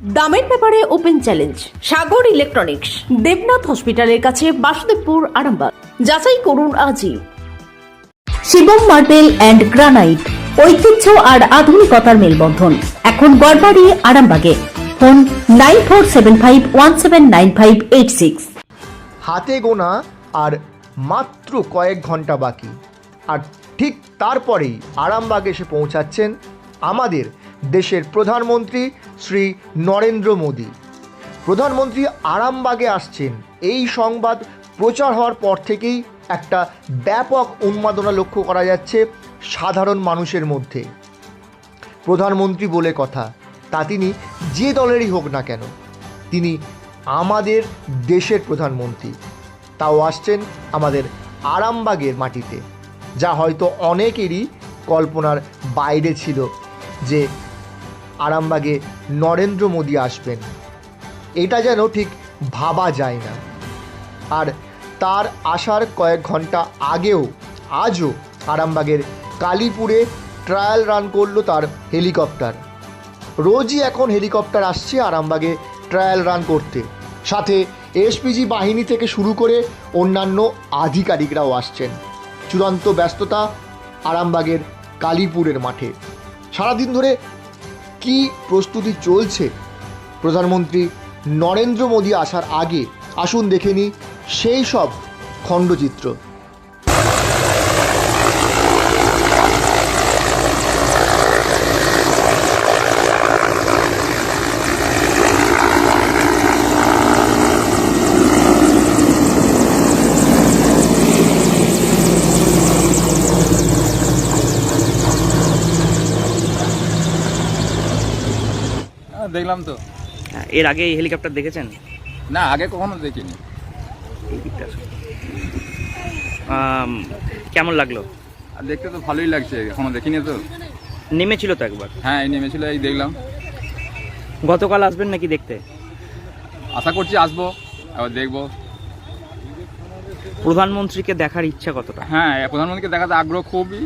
দামের ব্যাপারে open challenge, Sagar electronics, Debnath হসপিটালের কাছে বাসুদেবপুর, আরামবাগ। যাচাই করুন আজই। শিবম মার্বেল অ্যান্ড গ্রানাইট, ঐতিহ্য আর আধুনিকতার মেলবন্ধন। এখন গড়বাড়ি, আরামবাগে। Phone nine four seven five one seven nine five eight six. হাতে গোনা আর মাত্র কয়েক ঘণ্টা বাকি। আর ঠিক তারপরেই আরামবাগ এসে পৌঁছাচ্ছেন আমাদের দেশের প্রধানমন্ত্রী শ্রী নরেন্দ্র মোদী। প্রধানমন্ত্রী আরামবাগে আসছেন। এই সংবাদ প্রচার হওয়ার পর থেকেই একটা ব্যাপক উন্মাদনা লক্ষ্য করা যাচ্ছে সাধারণ মানুষের মধ্যে। প্রধানমন্ত্রী বলে কথা, তা তিনি যে দলেরই হোক না কেন, তিনি আমাদের দেশের প্রধানমন্ত্রী। তাও আসছেন আমাদের আরামবাগের মাটিতে, যা হয়তো অনেকেরই কল্পনার বাইরে ছিল যে আরামবাগে নরেন্দ্র মোদী আসবেন। এটা যেন ঠিক ভাবা যায় না। আর তার আসার কয়েক ঘণ্টা আগেও, আজও আরামবাগের কালীপুরে ট্রায়াল রান করল তার হেলিকপ্টার। রোজই এখন হেলিকপ্টার আসছে আরামবাগে ট্রায়াল রান করতে। সাথে এসপিজি বাহিনী থেকে শুরু করে অন্যান্য আধিকারিকরাও আসছেন। চূড়ান্ত ব্যস্ততা আরামবাগের কালীপুরের মাঠে। সারাদিন ধরে কি প্রস্তুতি চলছে? প্রধানমন্ত্রী নরেন্দ্র মোদী আসার আগে আসুন দেখে নিই সেই সব খণ্ডচিত্র। দেখলাম তো। এর আগে এই হেলিকপ্টার দেখেছেন? না আগে কখনো দেখিনি। কেমন লাগল? দেখতে তো ভালোই লাগছে এখনও দেখিনি তো। নেমেছিল তো একবার? হ্যাঁ এই নেমেছিল এই দেখলাম। গতকাল আসবেন নাকি দেখতে? আশা করছি আসব আবার দেখব। প্রধানমন্ত্রীকে দেখার ইচ্ছা কতটা? হ্যাঁ প্রধানমন্ত্রীকে দেখাতে আগ্রহ খুবই।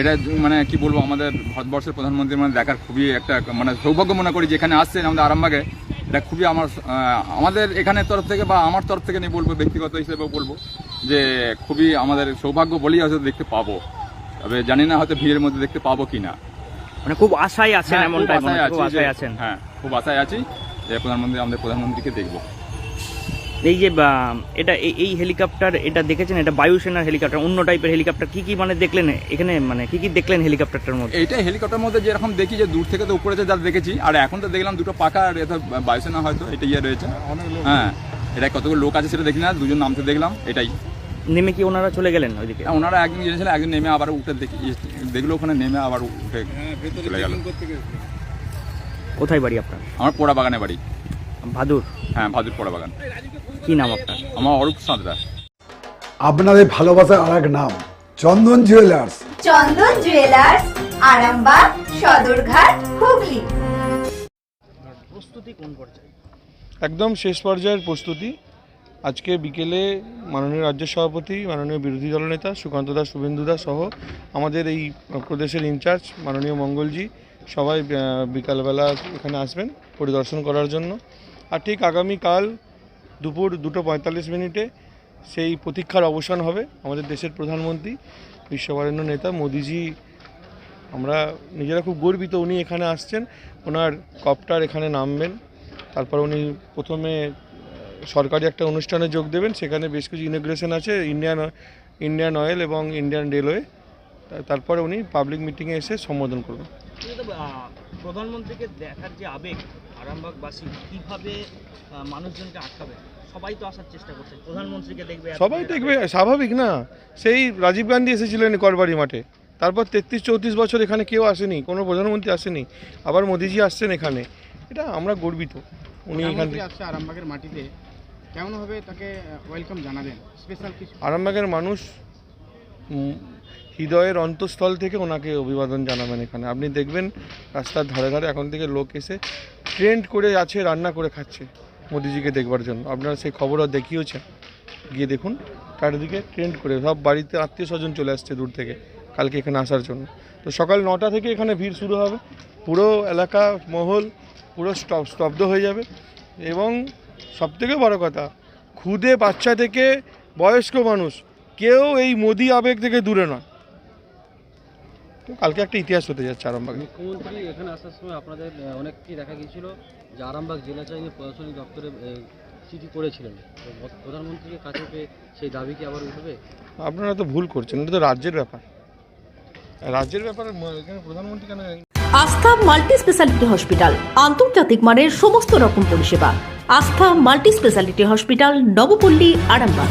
এটা মানে কি বলব আমাদের ভারতবর্ষের প্রধানমন্ত্রী মানে দেখার খুবই একটা মানে সৌভাগ্য মনে করি যেখানে আসছেন আমাদের আরামবাগে। এটা খুবই আমার আমাদের এখানের তরফ থেকে বা আমার তরফ থেকে নিয়ে বলব ব্যক্তিগত হিসেবে বলব যে খুবই আমাদের সৌভাগ্য বলেই হয়তো দেখতে পাবো। তবে জানি না হয়তো ভিড়ের মধ্যে দেখতে পাবো কি না মানে খুব আশায় আছেন হ্যাঁ, এমনটাই আশায় আছেন। হ্যাঁ খুব আশায় আছি যে প্রধানমন্ত্রী আমাদের প্রধানমন্ত্রীকে দেখব। এই যে এটা এই- এই হেলিকপ্টার এটা দেখেছেন? এটা বায়ুসেনার হেলিকপ্টার অন্য টাইপের হেলিকপ্টার। কি কি মানে দেখলেন এখানে? মানে কি কি দেখলেন হেলিকপ্টারটার মধ্যে? এটা হেলিকপ্টার মধ্যে যেরকম দেখি যে দূর থেকে তো উপরে যে যা দেখেছি আর এখন তো দেখলাম দুটো পাকা আর এটা বায়ুসেনা হয়তো এটা ইয়ে রয়েছে। হ্যাঁ এটা কতগুলো লোক আছে সেটা দেখি না দুজন নামতে দেখলাম এটাই। নেমে কি ওনারা চলে গেলেন ওইদিকে? হ্যাঁ, ওনারা একদিন গিয়েছিলেন একদিন নেমে আবার উঠে দেখি দেখল ওখানে নেমে আবার উঠে চলে গেল। কোথায় বাড়ি আপনার? আমার পোড়া বাগানে বাড়ি। ভাদুর? হ্যাঁ ভাদুর পোড়া বাগান। কি নাম আপনার? আমার অরূপ সাঁতরা। আপনাদের ভালোবাসার আর এক নাম চন্দন জুয়েলার্স চন্দন জুয়েলার্স আরামবাগ সদরঘাট হুগলি। প্রস্তুতি কোন পর্যায়ে? একদম শেষ পর্যায়ের প্রস্তুতি। আজকে বিকেলে মাননীয় রাজ্য সভাপতি মাননীয় বিরোধী দলনেতা সুকান্ত দাস শুভেন্দু দাস সহ আমাদের এই প্রদেশের ইনচার্জ মাননীয় মঙ্গলজি সবাই বিকালবেলা এখানে আসবেন পরিদর্শন করার জন্য। আর ঠিক আগামীকাল দুপুর দুটো পঁয়তাল্লিশ মিনিটে সেই প্রতীক্ষার অবসান হবে আমাদের দেশের প্রধানমন্ত্রী, বিশ্ববরেণ্য নেতা মোদিজি। আমরা নিজেরা খুব গর্বিত উনি এখানে আসছেন। ওনার কপ্টার এখানে নামবেন। তারপর উনি প্রথমে সরকারি একটা অনুষ্ঠানে যোগ দেবেন। সেখানে বেশ কিছু ইনোগ্রেশন আছে ইন্ডিয়ান ইন্ডিয়ান অয়েল এবং ইন্ডিয়ান রেলওয়ে তারপরে উনি পাবলিক মিটিংয়ে এসে সম্বোধন করবেন। প্রধানমন্ত্রীকে দেখার যে আবেগ আরামবাগবাসী কীভাবে মানুষজনকে আটকাবে সবাই তো আসার চেষ্টা করছে। প্রধানমন্ত্রীকে দেখবে সবাই দেখবে স্বাভাবিক না? সেই রাজীব গান্ধী এসেছিলেন করবাড়ি মাঠে। তারপর তেত্রিশ চৌত্রিশ বছর এখানে কেউ আসেনি কোনো প্রধানমন্ত্রী আসেনি। আবার মোদিজি আসছেন এখানে। এটা আমরা গর্বিত উনি এখান থেকে। আসছে আরামবাগের মাটিতে। কেমনভাবে তাকে ওয়েলকাম জানাবেন। স্পেশাল কিছু? আরামবাগের মানুষ হৃদয়ের অন্তঃস্থল থেকে ওনাকে অভিবাদন জানাবেন এখানে। আপনি দেখবেন রাস্তার ধারে ধারে এখন থেকে লোক এসে ট্রেন্ড করে আছে, রান্না করে খাচ্ছে মোদিজিকে দেখবার জন্য। আপনারা সেই খবরও দেখিয়েছেন। গিয়ে দেখুন, চারিদিকে ট্রেন্ড করে, সব বাড়িতে আত্মীয় স্বজন চলে আসছে দূর থেকে, কালকে এখানে আসার জন্য। তো সকাল নটা থেকে এখানে ভিড় শুরু হবে। পুরো এলাকা, মহল পুরো স্তব, স্তব্ধ হয়ে যাবে। এবং সবথেকে বড় কথা, খুদে বাচ্চা থেকে বয়স্ক মানুষ, কেউ এই মোদি আবেগ থেকে দূরে নয়। তো কালকে একটা ইতিহাস হতে যাচ্ছে আরামবাগে। মুখ্যমন্ত্রী এখানে আসার সময় আপনাদের অনেককেই দেখা গিয়েছিল যে আরামবাগ জেলা চাইলে প্রশাসনিক দপ্তরে চিঠি করেছিলেন। প্রধানমন্ত্রীকে কাছে পেয়ে সেই দাবি কি আবার উঠবে? আপনারা তো ভুল করছেন এটা তো রাজ্যের ব্যাপার। রাজ্যের ব্যাপারে এখানে প্রধানমন্ত্রী কেন আস্থা মাল্টি স্পেশালিটি হসপিটাল আন্তর্জাতিক মানের সমস্ত রকম পরিষেবা। Astha multi speciality hospital Nabapally Arambagh.